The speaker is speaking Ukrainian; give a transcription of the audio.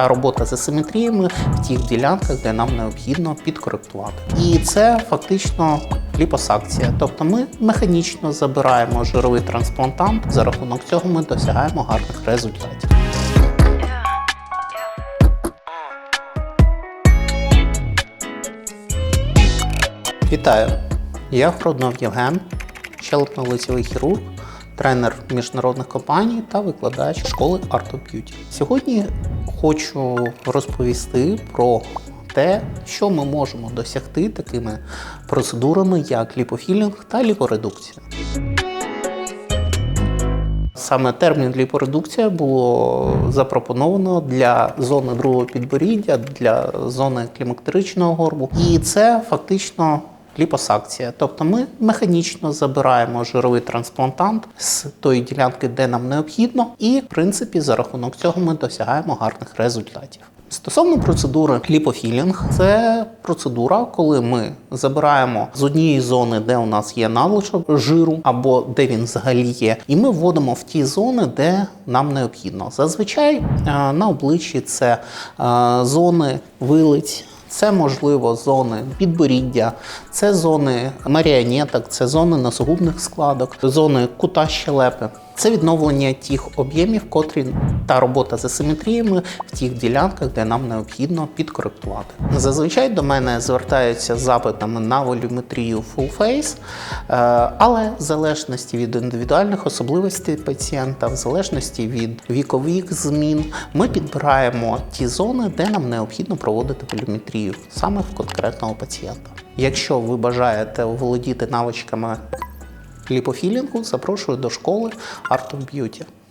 та робота з асиметріями в тих ділянках, де нам необхідно підкоректувати. І це фактично ліпосакція. Тобто ми механічно забираємо жировий трансплантант. За рахунок цього ми досягаємо гарних результатів. Вітаю! Я Хроднов Євген, щелепно-лицевий хірург, тренер міжнародних компаній та викладач школи Art of Beauty. Сьогодні хочу розповісти про те, що ми можемо досягти такими процедурами, як ліпофілінг та ліпоредукція. Саме термін ліпоредукція було запропоновано для зони другого підборіддя, для зони клімактеричного горбу. І це фактично ліпосакція. Тобто ми механічно забираємо жировий трансплантант з тої ділянки, де нам необхідно, і в принципі за рахунок цього ми досягаємо гарних результатів. Стосовно процедури ліпофілінг, це процедура, коли ми забираємо з однієї зони, де у нас є надлишок жиру, або де він взагалі є, і ми вводимо в ті зони, де нам необхідно. Зазвичай е, на обличчі це е, зони вилиць. Це можливо зони підборіддя, це зони маріонеток, це зони носогубних складок, зони кута щелепи. Це відновлення тих об'ємів, котрі та робота з асиметріями в тих ділянках, де нам необхідно підкоректувати. Зазвичай до мене звертаються з запитами на волюметрію full face, е, але в залежності від індивідуальних особливостей пацієнта, в залежності від вікових змін, ми підбираємо ті зони, де нам необхідно проводити волюметрію саме в конкретного пацієнта. Якщо ви бажаєте володіти навичками ліпофілінгу, запрошую до школи Art of Beauty.